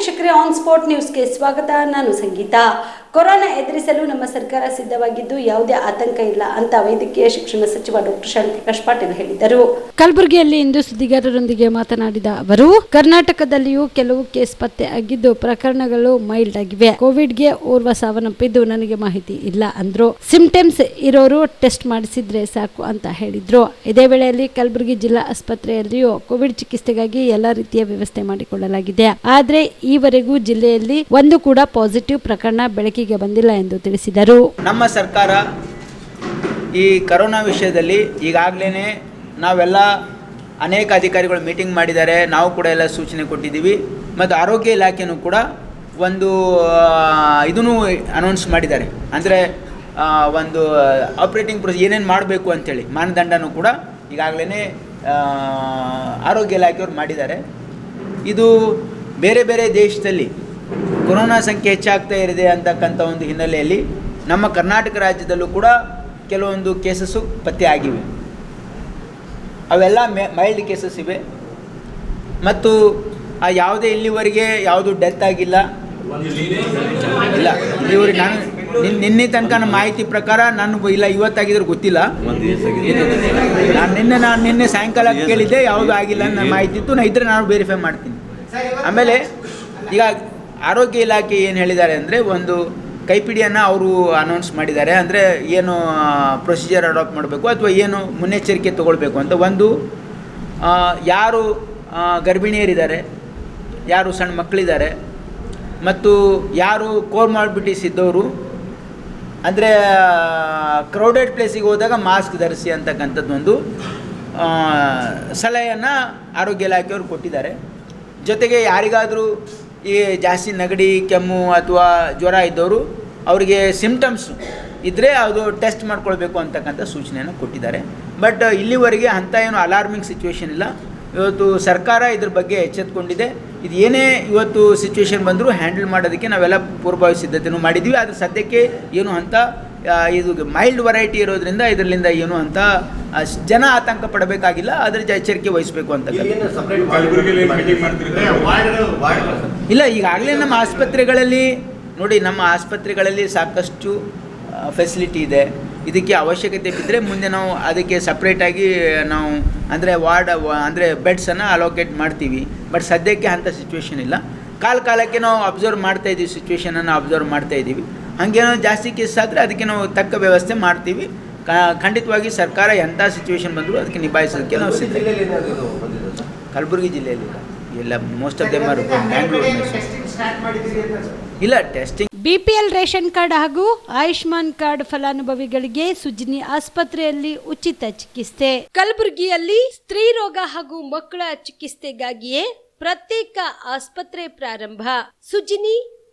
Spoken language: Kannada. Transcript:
Change ವೀಕ್ಷಕರೇ ಆನ್ ಸ್ಪಾಟ್ ನ್ಯೂಸ್ಗೆ ಸ್ವಾಗತ. ನಾನು ಸಂಗೀತ. ಕೊರೋನಾ ಎದುರಿಸಲು ನಮ್ಮ ಸರ್ಕಾರ ಸಿದ್ಧವಾಗಿದ್ದು ಯಾವುದೇ ಆತಂಕ ಇಲ್ಲ ಅಂತ ವೈದ್ಯಕೀಯ ಶಿಕ್ಷಣ ಸಚಿವ ಡಾಕ್ಟರ್ ಶಾಂತಿ ಪ್ರಕಾಶ್ ಪಾಟೀಲ್ ಹೇಳಿದರು. ಕಲಬುರಗಿಯಲ್ಲಿ ಇಂದು ಸುದ್ದಿಗಾರರೊಂದಿಗೆ ಮಾತನಾಡಿದ ಅವರು, ಕರ್ನಾಟಕದಲ್ಲಿಯೂ ಕೆಲವು ಕೇಸ್ ಪತ್ತೆ ಆಗಿದ್ದು ಪ್ರಕರಣಗಳು ಮೈಲ್ಡ್ ಆಗಿವೆ. ಕೋವಿಡ್ಗೆ ಓರ್ವ ಸಾವನ್ನಪ್ಪಿದ್ದು ನನಗೆ ಮಾಹಿತಿ ಇಲ್ಲ ಅಂದ್ರು. ಸಿಂಪ್ಟಮ್ಸ್ ಇರೋರು ಟೆಸ್ಟ್ ಮಾಡಿಸಿದ್ರೆ ಸಾಕು ಅಂತ ಹೇಳಿದ್ರು. ಇದೇ ವೇಳೆಯಲ್ಲಿ ಕಲಬುರಗಿ ಜಿಲ್ಲಾ ಆಸ್ಪತ್ರೆಯಲ್ಲಿಯೂ ಕೋವಿಡ್ ಚಿಕಿತ್ಸೆಗಾಗಿ ಎಲ್ಲಾ ರೀತಿಯ ವ್ಯವಸ್ಥೆ ಮಾಡಿಕೊಳ್ಳಲಾಗಿದೆ. ಆದ್ರೆ ಈವರೆಗೂ ಜಿಲ್ಲೆಯಲ್ಲಿ ಒಂದು ಕೂಡ ಪಾಸಿಟಿವ್ ಪ್ರಕರಣ ಬೆಳಕಿಗೆ ಬಂದಿಲ್ಲ ಎಂದು ತಿಳಿಸಿದರು. ನಮ್ಮ ಸರ್ಕಾರ ಈ ಕರೋನಾ ವಿಷಯದಲ್ಲಿ ಈಗಾಗಲೇ ನಾವೆಲ್ಲ ಅನೇಕ ಅಧಿಕಾರಿಗಳು ಮೀಟಿಂಗ್ ಮಾಡಿದ್ದಾರೆ. ನಾವು ಕೂಡ ಎಲ್ಲ ಸೂಚನೆ ಕೊಟ್ಟಿದ್ದೀವಿ. ಮತ್ತು ಆರೋಗ್ಯ ಇಲಾಖೆಯೂ ಕೂಡ ಒಂದು ಇದನ್ನು ಅನೌನ್ಸ್ ಮಾಡಿದ್ದಾರೆ. ಅಂದರೆ ಒಂದು ಆಪ್ರೇಟಿಂಗ್ ಪ್ರೊಸೀಜರ್ ಏನೇನು ಮಾಡಬೇಕು ಅಂಥೇಳಿ ಮಾನದಂಡನೂ ಕೂಡ ಈಗಾಗಲೇ ಆರೋಗ್ಯ ಇಲಾಖೆಯವರು ಮಾಡಿದ್ದಾರೆ. ಇದು ಬೇರೆ ಬೇರೆ ದೇಶದಲ್ಲಿ ಕೊರೋನಾ ಸಂಖ್ಯೆ ಹೆಚ್ಚಾಗ್ತಾ ಇದೆ ಅಂತಕ್ಕಂಥ ಒಂದು ಹಿನ್ನೆಲೆಯಲ್ಲಿ ನಮ್ಮ ಕರ್ನಾಟಕ ರಾಜ್ಯದಲ್ಲೂ ಕೂಡ ಕೆಲವೊಂದು ಕೇಸಸ್ಸು ಪತ್ತೆ ಆಗಿವೆ. ಅವೆಲ್ಲ ಮೆ ಮೈಲ್ಡ್ ಕೇಸಸ್ ಇವೆ. ಮತ್ತು ಆ ಯಾವುದೇ ಇಲ್ಲಿವರೆಗೆ ಯಾವುದು ಡೆತ್ ಆಗಿಲ್ಲ. ಇಲ್ಲ ಇಲ್ಲಿವರೆಗೆ ನಾನು ನಿನ್ ನಿನ್ನೆ ತನಕ ನಮ್ಮ ಮಾಹಿತಿ ಪ್ರಕಾರ ನಾನು ಇಲ್ಲ ಇವತ್ತಾಗಿದ್ರೆ ಗೊತ್ತಿಲ್ಲ. ನಾನು ನಿನ್ನೆ ನಾನು ನಿನ್ನೆ ಸಾಯಂಕಾಲ ಕೇಳಿದ್ದೆ ಯಾವುದು ಆಗಿಲ್ಲ ಅನ್ನೋ ಮಾಹಿತಿ ಇತ್ತು. ನಾನು ಇದ್ರೆ ನಾನು ವೆರಿಫೈ ಮಾಡ್ತೀನಿ. ಆಮೇಲೆ ಈಗ ಆರೋಗ್ಯ ಇಲಾಖೆ ಏನು ಹೇಳಿದ್ದಾರೆ ಅಂದರೆ ಒಂದು ಕೈಪಿಡಿಯನ್ನು ಅವರು ಅನೌನ್ಸ್ ಮಾಡಿದ್ದಾರೆ. ಅಂದರೆ ಏನು ಪ್ರೊಸೀಜರ್ ಅಡಾಪ್ಟ್ ಮಾಡಬೇಕು ಅಥವಾ ಏನು ಮುನ್ನೆಚ್ಚರಿಕೆ ತಗೊಳ್ಬೇಕು ಅಂತ ಒಂದು ಯಾರು ಗರ್ಭಿಣಿಯರಿದ್ದಾರೆ, ಯಾರು ಸಣ್ಣ ಮಕ್ಕಳಿದ್ದಾರೆ, ಮತ್ತು ಯಾರು ಕೋರ್ಮಾರ್ಬಿಟಿಸ್ ಇದ್ದವರು, ಅಂದರೆ ಕ್ರೌಡೆಡ್ ಪ್ಲೇಸಿಗೆ ಹೋದಾಗ ಮಾಸ್ಕ್ ಧರಿಸಿ ಅಂತಕ್ಕಂಥದ್ದೊಂದು ಸಲಹೆಯನ್ನು ಆರೋಗ್ಯ ಇಲಾಖೆಯವರು ಕೊಟ್ಟಿದ್ದಾರೆ. ಜೊತೆಗೆ ಯಾರಿಗಾದರೂ ಈ ಜಾಸ್ತಿ ನೆಗಡಿ, ಕೆಮ್ಮು ಅಥವಾ ಜ್ವರ ಇದ್ದವರು ಅವರಿಗೆ ಸಿಮ್ಟಮ್ಸ್ ಇದ್ದರೆ ಅದು ಟೆಸ್ಟ್ ಮಾಡ್ಕೊಳ್ಬೇಕು ಅಂತಕ್ಕಂಥ ಸೂಚನೆಯನ್ನು ಕೊಟ್ಟಿದ್ದಾರೆ. ಬಟ್ ಇಲ್ಲಿವರೆಗೆ ಅಂಥ ಏನು ಅಲಾರ್ಮಿಂಗ್ ಸಿಚುವೇಷನ್ ಇಲ್ಲ. ಇವತ್ತು ಸರ್ಕಾರ ಇದ್ರ ಬಗ್ಗೆ ಎಚ್ಚೆತ್ಕೊಂಡಿದೆ. ಇದು ಏನೇ ಇವತ್ತು ಸಿಚುವೇಶನ್ ಬಂದರೂ ಹ್ಯಾಂಡಲ್ ಮಾಡೋದಕ್ಕೆ ನಾವೆಲ್ಲ ಪೂರ್ವಭಾವಿ ಸಿದ್ಧತೆಯನ್ನು ಮಾಡಿದ್ವಿ ಆದರೆ ಸದ್ಯಕ್ಕೆ ಏನು ಅಂತ ಇದು ಮೈಲ್ಡ್ ವೆರೈಟಿ ಇರೋದ್ರಿಂದ ಇದರಿಂದ ಏನು ಅಂತ ಅಷ್ಟು ಜನ ಆತಂಕ ಪಡಬೇಕಾಗಿಲ್ಲ ಅದ್ರ ಜ- ಎಚ್ಚರಿಕೆ ವಹಿಸಬೇಕು ಅಂತ ಇಲ್ಲ ಈಗಾಗಲೇ ನಮ್ಮ ಆಸ್ಪತ್ರೆಗಳಲ್ಲಿ ನೋಡಿ ನಮ್ಮ ಆಸ್ಪತ್ರೆಗಳಲ್ಲಿ ಸಾಕಷ್ಟು ಫೆಸಿಲಿಟಿ ಇದೆ. ಇದಕ್ಕೆ ಅವಶ್ಯಕತೆ ಬಿದ್ದರೆ ಮುಂದೆ ನಾವು ಅದಕ್ಕೆ ಸಪ್ರೇಟಾಗಿ ನಾವು ಅಂದರೆ ವಾರ್ಡ್ ಅಂದರೆ ಬೆಡ್ಸನ್ನು ಅಲೋಕೇಟ್ ಮಾಡ್ತೀವಿ. ಬಟ್ ಸದ್ಯಕ್ಕೆ ಅಂಥ ಸಿಚುವೇಶನ್ ಇಲ್ಲ. ಕಾಲ ಕಾಲಕ್ಕೆ ನಾವು ಅಬ್ಸರ್ವ್ ಮಾಡ್ತಾ ಇದ್ದೀವಿ ಸಿಚುವೇಶನನ್ನು ಅಬ್ಸರ್ವ್ ಮಾಡ್ತಾ ಇದ್ದೀವಿ ಹಾಗೇನೋ ಜಾಸ್ತಿ ಕೇಸ್ ಆದರೆ ಅದಕ್ಕೆ ನಾವು ತಕ್ಕ ವ್ಯವಸ್ಥೆ ಮಾಡ್ತೀವಿ. ಕ- ಖಂಡಿತವಾಗಿ ಸರ್ಕಾರ ಎಂಥ ಸಿಚುವೇಶನ್ ಬಂದರೂ ಅದಕ್ಕೆ ನಿಭಾಯಿಸೋದಕ್ಕೆ ನಾವು ಸಿದ್ಧ. ಕಲಬುರಗಿ ಜಿಲ್ಲೆಯಲ್ಲಿ ಎಲ್ಲ most of them are Bangalore ಇಲ್ಲ. ಟೆಸ್ಟಿಂಗ್ ಬಿಪಿಎಲ್ ರೇಷನ್ ಕಾರ್ಡ್ ಹಾಗೂ ಆಯುಷ್ಮಾನ್ ಕಾರ್ಡ್ ಫಲಾನುಭವಿಗಳಿಗೆ ಸುಜಿನಿ ಆಸ್ಪತ್ರೆಯಲ್ಲಿ ಉಚಿತ ಚಿಕಿತ್ಸೆ. ಕಲಬುರಗಿಯಲ್ಲಿ ಸ್ತ್ರೀ ರೋಗ ಹಾಗೂ ಮಕ್ಕಳ ಚಿಕಿತ್ಸೆಗಾಗಿಯೇ ಪ್ರತ್ಯೇಕ ಆಸ್ಪತ್ರೆ ಪ್ರಾರಂಭ. ಸುಜಿನಿ